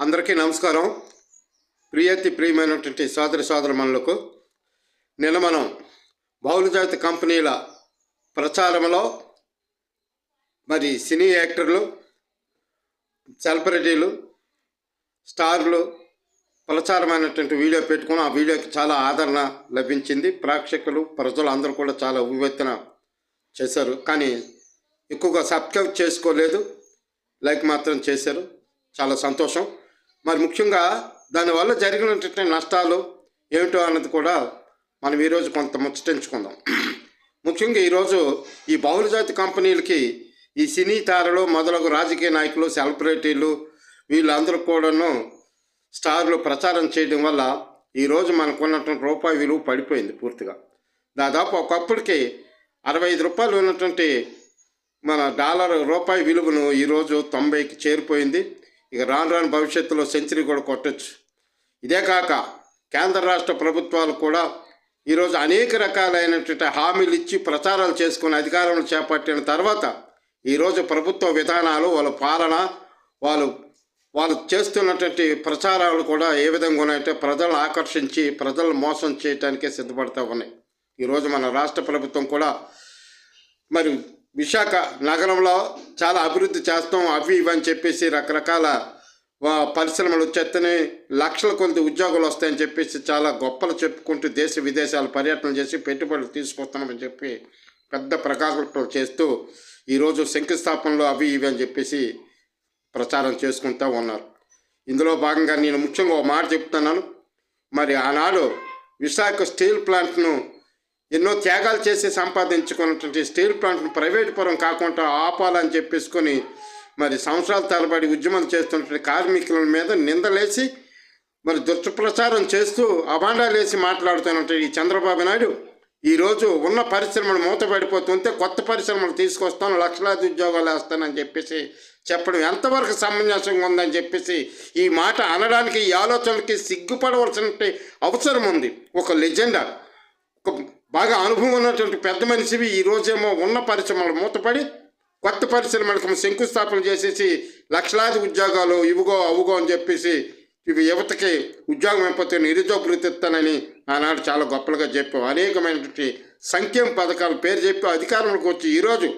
అందరికీ నమస్కారం. ప్రియతి ప్రియమైనటువంటి సోదర సోదరమణులకు నిన్న మనం బహుళజాతి కంపెనీల ప్రచారంలో మరి సినీ యాక్టర్లు సెలబ్రిటీలు స్టార్లు ప్రచారమైనటువంటి వీడియో పెట్టుకుని ఆ వీడియోకి చాలా ఆదరణ లభించింది. ప్రేక్షకులు ప్రజలు అందరూ కూడా చాలా ఉవ్వెత్తన చేశారు. కానీ ఎక్కువగా సబ్స్క్రైబ్ చేసుకోలేదు. లైక్ మాత్రం చేశారు. చాలా సంతోషం. మరి ముఖ్యంగా దానివల్ల జరిగినటువంటి నష్టాలు ఏమిటో అన్నది కూడా మనం ఈరోజు కొంత ముచ్చటించుకుందాం. ముఖ్యంగా ఈరోజు ఈ బహుళజాతి కంపెనీలకి ఈ సినీ తారలు మొదలగు రాజకీయ నాయకులు సెలబ్రిటీలు వీళ్ళందరూ కూడాను స్టార్లు ప్రచారం చేయడం వల్ల ఈరోజు మనకున్నటువంటి రూపాయి విలువ పడిపోయింది పూర్తిగా. దాదాపు ఒకప్పటికి అరవై ఐదు రూపాయలు ఉన్నటువంటి మన డాలర్ రూపాయి విలువను ఈరోజు తొంభైకి చేరిపోయింది. ఇక రాను రాను భవిష్యత్తులో సెంచరీ కూడా కొట్టచ్చు. ఇదే కాక కేంద్ర రాష్ట్ర ప్రభుత్వాలు కూడా ఈరోజు అనేక రకాలైనటువంటి హామీలు ఇచ్చి ప్రచారాలు చేసుకుని అధికారంలో చేపట్టిన తర్వాత ఈరోజు ప్రభుత్వ విధానాలు వాళ్ళ పాలన వాళ్ళు వాళ్ళు చేస్తున్నటువంటి ప్రచారాలు కూడా ఏ విధంగా ఉన్నాయంటే ప్రజలను ఆకర్షించి ప్రజలను మోసం చేయడానికే సిద్ధపడతా ఉన్నాయి. ఈరోజు మన రాష్ట్ర ప్రభుత్వం కూడా మరి విశాఖ నగరంలో చాలా అభివృద్ధి చేస్తాం అవి ఇవి అని చెప్పేసి రకరకాల వా- పరిశ్రమలు చెత్తని లక్షల కొద్ది ఉద్యోగాలు వస్తాయని చెప్పేసి చాలా గొప్పలు చెప్పుకుంటూ దేశ విదేశాలు పర్యటన చేసి పెట్టుబడులు తీసుకొస్తామని చెప్పి పెద్ద ప్రకాశనలు చేస్తూ ఈరోజు శంకుస్థాపనలు అవి ఇవి అని చెప్పేసి ప్రచారం చేసుకుంటూ ఉన్నారు. ఇందులో భాగంగా నేను ముఖ్యంగా ఒక మాట చెప్తున్నాను. మరి ఆనాడు విశాఖ స్టీల్ ప్లాంట్ను ఎన్నో త్యాగాలు చేసి సంపాదించుకున్నటువంటి స్టీల్ ప్లాంట్ను ప్రైవేట్ పరం కాకుండా ఆపాలని చెప్పేసుకొని మరి సంవత్సరాల తరబడి ఉద్యమం చేస్తున్నటువంటి కార్మికుల మీద నిందలేసి మరి దుష్టప్రచారం చేస్తూ అభాండాలేసి మాట్లాడుతున్నటువంటి ఈ చంద్రబాబు నాయుడు ఈరోజు ఉన్న పరిశ్రమలు మూతపడిపోతుంటే కొత్త పరిశ్రమలు తీసుకొస్తాను లక్షలాది ఉద్యోగాలు వేస్తానని చెప్పేసి చెప్పడం ఎంతవరకు సమంజసంగా ఉందని చెప్పేసి ఈ మాట అనడానికి ఈ ఆలోచనకి సిగ్గుపడవలసిన అవసరం ఉంది. ఒక లెజెండా. బాగా అనుభవం ఉన్నటువంటి పెద్ద మనిషివి ఈ రోజేమో ఉన్న పరిశ్రమలు మూతపడి కొత్త పరిశ్రమలకు శంకుస్థాపన చేసేసి లక్షలాది ఉద్యోగాలు ఇవిగో అవుగో అని చెప్పేసి ఇవి యువతకి ఉద్యోగం అయిపోతే నిరుద్యోగ వృత్తి ఆనాడు చాలా గొప్పలుగా చెప్పాం అనేకమైనటువంటి సంక్షేమ పథకాలు పేరు చెప్పి అధికారంలోకి వచ్చి ఈరోజు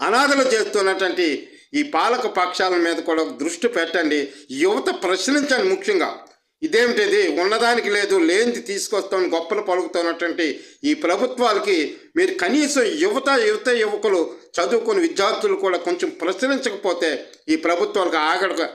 అనాథలు చేస్తున్నటువంటి ఈ పాలక పక్షాల మీద కూడా దృష్టి పెట్టండి. యువత ప్రశ్నించండి ముఖ్యంగా. ఇదేమిటిది? ఉన్నదానికి లేదు లేనిది తీసుకొస్తామని గొప్పలు పలుకుతున్నటువంటి ఈ ప్రభుత్వాలకి మీరు కనీసం యువత యువత యువకులు చదువుకుని విద్యార్థులు కూడా కొంచెం ప్రచురించకపోతే ఈ ప్రభుత్వాలకు ఆగడ